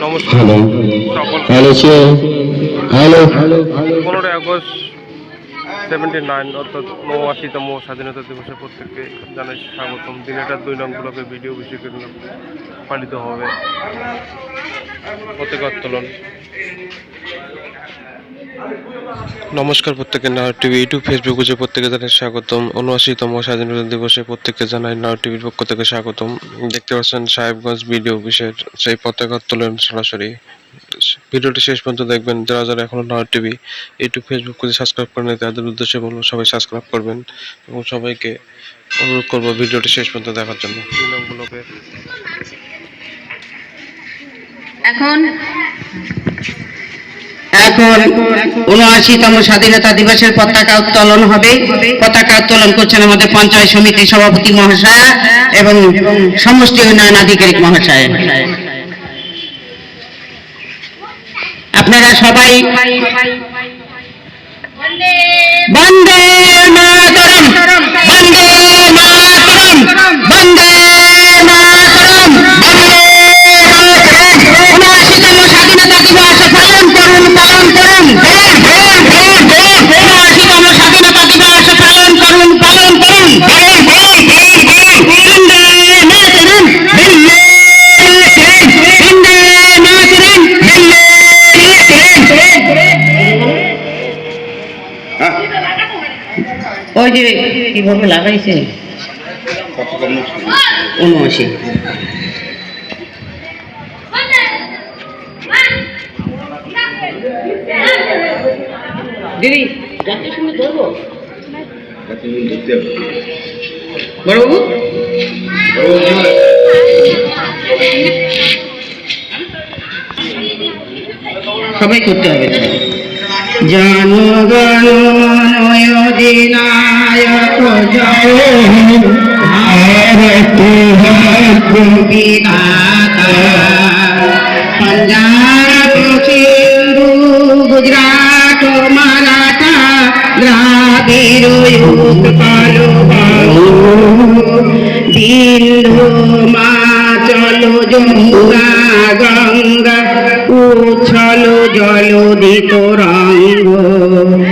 নমস্কার। পনেরোই August seventy nine অর্থাৎ উনআশিতম স্বাধীনতা দিবসে প্রত্যেককে জানাই স্বাগতম। দিনেটার দুই নং ব্লকে ভিডিও পালিত হবে। প্রত্যেক উত্তোলন নমস্কার প্রত্যেকে নাও টিভি ইউটিউব ফেসবুক বুঝে প্রত্যেকে জানাই স্বাগতম। উনআশিতম স্বাধীনতা দিবসে প্রত্যেককে জানাই নাও টিভির পক্ষ থেকে স্বাগতম। দেখতে পাচ্ছেন সাহেবগঞ্জ ভিডিও অফিসের সেই পতাকা উত্তোলন সরাসরি। ভিডিওটি শেষ পর্যন্ত দেখবেন। যারা যারা এখনও নাও টিভি ইউটিউব ফেসবুক করে সাবস্ক্রাইব করেন তাদের উদ্দেশ্যে বলব সবাই সাবস্ক্রাইব করবেন এবং সবাইকে অনুরোধ করব ভিডিওটি শেষ পর্যন্ত দেখার জন্য। এখন এখন উনআশিতম স্বাধীনতা দিবসের পতাকা উত্তোলন হবে। পতাকা উত্তোলন করছেন আমাদের পঞ্চায়েত সমিতির সভাপতি মহাশয় এবং সমষ্টি উন্নয়ন আধিকারিক মহাশয়। আপনারা সবাই বন্দে ওই যে কীভাবে লাগাইছে? উনআশি। দিদি ধরবো? বড়বাবু? সবাই করতে হবে। জনগণ মনয় পঞ্জাব সিন্ধু গুজরাট মারাঠা দ্রাবিড় উৎকল বিন্দু মাচল যমুনা গঙ্গা উচ্ছল জলদিত রঙ্গ। তব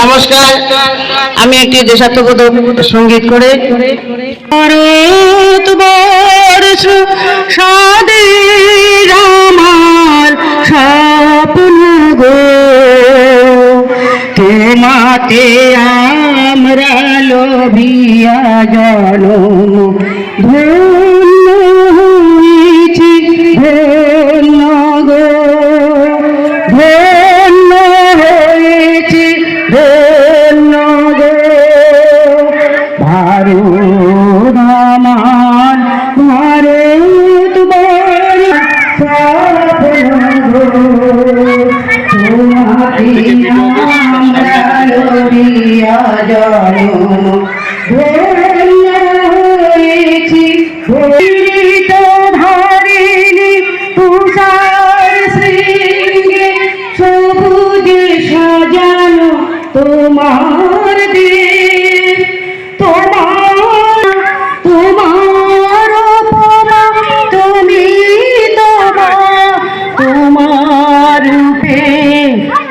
নমস্কার। আমি একটি দেশাত্মবোধক সংগীত করে ভারত বর্ষ স্বাদের আমার স্বপ্ন গো। তোমাতে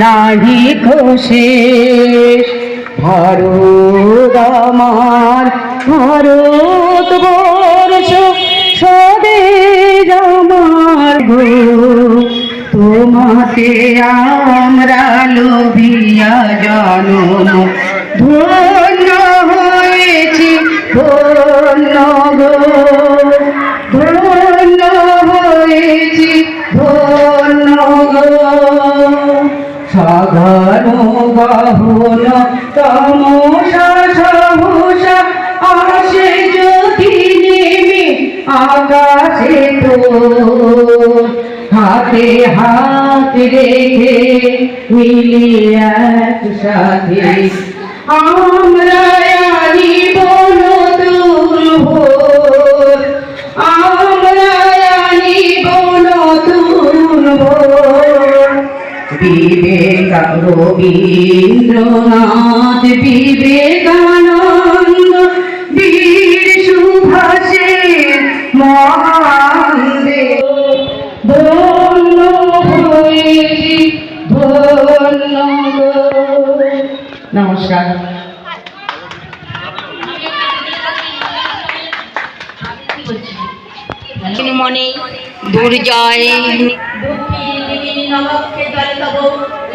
নাহি শেষ ভারত আমার ভারত বর্ষ স্বদেশ আমার তোমাকে আমরা লোভিয়া জনম। বাহন তমসা সহসা আসে যদি নেমে আকাশে তো হাতে হাত রেখে মিলিয়ে একসাথে আমরা আনিব রবীন্দ্রনাথ বিবেকানন্দ বীর সুভাষের মহান দেব ধন্য হয়েছি ধন্য। নমস্কার। মনে দুর্জয়।